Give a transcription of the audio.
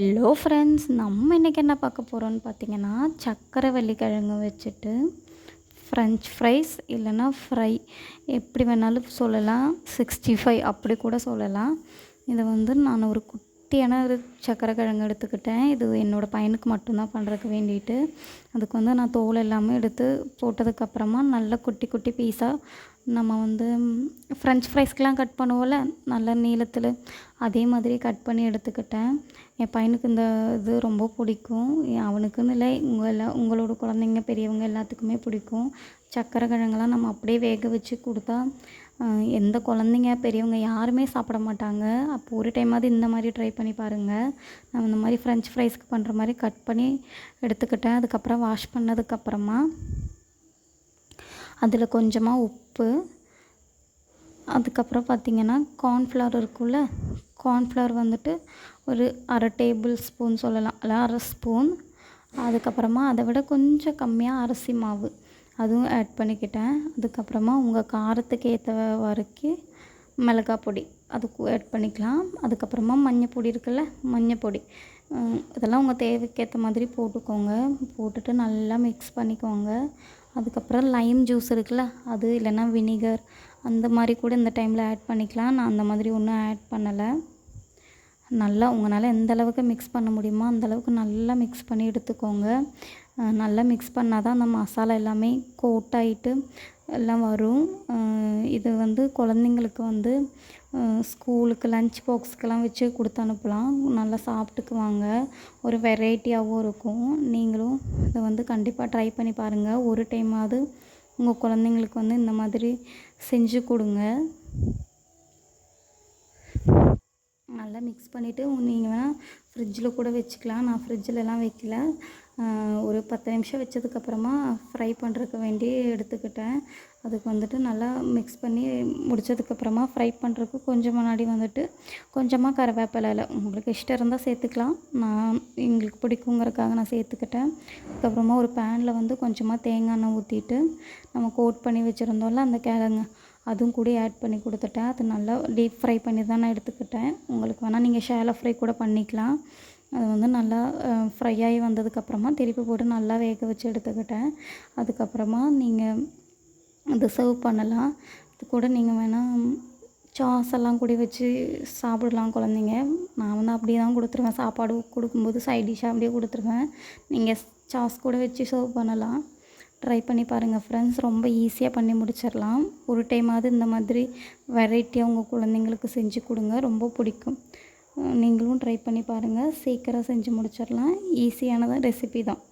Hello friends நம்ம இன்றைக்கி என்ன பார்க்க போகிறோம்னு பார்த்தீங்கன்னா சக்கரை கிழங்கு வச்சுட்டு ஃப்ரெஞ்ச் ஃப்ரைஸ் இல்லைன்னா ஃப்ரை எப்படி வேணாலும் சொல்லலாம். சிக்ஸ்டி ஃபைவ் அப்படி கூட சொல்லலாம். இதை வந்து நான் ஒரு குட்டியான ஒரு சக்கரை கிழங்கு எடுத்துக்கிட்டேன். இது என்னோடய பையனுக்கு மட்டும்தான் பண்ணுறதுக்கு வேண்டிட்டு அதுக்கு வந்து நான் தோல் எல்லாமே எடுத்து போட்டதுக்கப்புறமா நல்ல குட்டி குட்டி பீஸாக நம்ம வந்து ஃப்ரெஞ்ச் ஃப்ரைஸ்க்கெலாம் கட் பண்ணுவோம்ல நல்ல நீளத்தில். அதே மாதிரி கட் பண்ணி எடுத்துக்கிட்டேன். என் பையனுக்கு இந்த இது ரொம்ப பிடிக்கும். அவனுக்குன்னு இல்லை உங்கள் எல்லா உங்களோட குழந்தைங்க பெரியவங்க எல்லாத்துக்குமே பிடிக்கும். சக்கரை கிழங்கெல்லாம் நம்ம அப்படியே வேக வச்சு கொடுத்தா எந்த குழந்தைங்க பெரியவங்க யாருமே சாப்பிட மாட்டாங்க. அப்போ ஒரு டைமாவது இந்த மாதிரி ட்ரை பண்ணி பாருங்கள் நான் இந்த மாதிரி ஃப்ரெஞ்ச் ஃப்ரைஸ்க்கு பண்ணுற மாதிரி கட் பண்ணி எடுத்துக்கிட்டேன். அதுக்கப்புறம் வாஷ் பண்ணதுக்கப்புறமா அதில் கொஞ்சமாக உப்பு. அதுக்கப்புறம் பார்த்திங்கன்னா கார்ன்ஃப்ளவர் இருக்குல்ல கார்ன்ஃப்ளவர் வந்துட்டு ஒரு அரை டேபிள் ஸ்பூன் சொல்லலாம். இல்லை அரை ஸ்பூன் அதுக்கப்புறமா அதை விட கொஞ்சம் கம்மியாக அரிசி மாவு. அதுவும் ஆட் பண்ணிக்கிட்டேன். அதுக்கப்புறமா உங்கள் காரத்துக்கு ஏற்ற வரைக்கும் மிளகாய் பொடி அதுக்கு ஆட் பண்ணிக்கலாம். அதுக்கப்புறமா மஞ்சள் பொடி இருக்குல்ல மஞ்சள் பொடி இதெல்லாம் உங்கள் தேவைக்கேற்ற மாதிரி போட்டுக்கோங்க. போட்டுட்டு நல்லா மிக்ஸ் பண்ணிக்கோங்க. அதுக்கப்புறம் லைம் ஜூஸ் இருக்குல்ல அது இல்லைன்னா வினிகர் அந்த மாதிரி கூட இந்த டைமில் ஆட் பண்ணிக்கலாம். நான் அந்த மாதிரி ஒன்றும் ஆட் பண்ணலை. நல்லா உங்களால் எந்த அளவுக்கு மிக்ஸ் பண்ண முடியுமோ அந்தளவுக்கு நல்லா மிக்ஸ் பண்ணி எடுத்துக்கோங்க. நல்லா மிக்ஸ் பண்ணால் தான் அந்த மசாலா எல்லாமே கோட் ஆகிட்டு எல்லாம் வரும். இது வந்து குழந்தைங்களுக்கு வந்து ஸ்கூலுக்கு லஞ்ச் பாக்ஸ்க்கெல்லாம் வச்சு கொடுத்து அனுப்பலாம். நல்லா சாப்பிட்டுக்குவாங்க. ஒரு வெரைட்டியாகவும் இருக்கும். நீங்களும் இதை வந்து கண்டிப்பாக ட்ரை பண்ணி பாருங்கள் ஒரு டைமாவது உங்கள் குழந்தைங்களுக்கு வந்து இந்த மாதிரி செஞ்சு கொடுங்க நல்லா மிக்ஸ் பண்ணிவிட்டு நீங்கள் வேணால் ஃப்ரிட்ஜில் கூட வச்சுக்கலாம். நான் ஃப்ரிட்ஜிலலாம் வைக்கல. ஒரு பத்து நிமிஷம் வச்சதுக்கப்புறமா ஃப்ரை பண்ணுறதுக்கு வேண்டி எடுத்துக்கிட்டேன். அதுக்கு வந்துட்டு நல்லா மிக்ஸ் பண்ணி முடித்ததுக்கப்புறமா ஃப்ரை பண்ணுறதுக்கு கொஞ்சம் முன்னாடி வந்துட்டு கொஞ்சமாக கருவேப்பிலையில் உங்களுக்கு இஷ்டம் இருந்தால் சேர்த்துக்கலாம். நான் எங்களுக்கு பிடிக்குங்கிறதுக்காக நான் சேர்த்துக்கிட்டேன். அதுக்கப்புறமா ஒரு பேனில் வந்து கொஞ்சமாக தேங்காய் எண்ணெய் ஊற்றிட்டு நம்ம கோட் பண்ணி வச்சுருந்தோம்ல அந்த கிழங்கு. அதுவும் கூட ஆட் பண்ணி கொடுத்துட்டேன். அது நல்லா டீப் ஃப்ரை பண்ணி தான் நான் எடுத்துக்கிட்டேன். உங்களுக்கு வேணால் நீங்கள் ஷேலை ஃப்ரை கூட பண்ணிக்கலாம். அது வந்து நல்லா ஃப்ரை ஆகி வந்ததுக்கப்புறமா திருப்பி போட்டு நல்லா வேக வச்சு எடுத்துக்கிட்டேன். அதுக்கப்புறமா நீங்கள் அதை சர்வ் பண்ணலாம். அது கூட நீங்கள் வேணால் சாஸ் எல்லாம் கூட வச்சு சாப்பிடலாம் குழந்தைங்க. நான் வந்து அப்படியே தான் கொடுத்துருவேன். சாப்பாடு கொடுக்கும்போது சைட் டிஷ்ஷாக அப்படியே கொடுத்துருவேன். நீங்கள் சாஸ் கூட வச்சு சர்வ் பண்ணலாம். ட்ரை பண்ணி பாருங்கள் ஃப்ரெண்ட்ஸ் ரொம்ப ஈஸியாக பண்ணி முடிச்சிடலாம். ஒரு டைமாவது இந்த மாதிரி வெரைட்டியாக உங்கள் குழந்தைங்களுக்கு செஞ்சு கொடுங்க. ரொம்ப பிடிக்கும். நீங்களும் ட்ரை பண்ணி பாருங்கள் சீக்கிரம் செஞ்சு முடிச்சிடலாம். ஈஸியானதான் ரெசிபி தான்.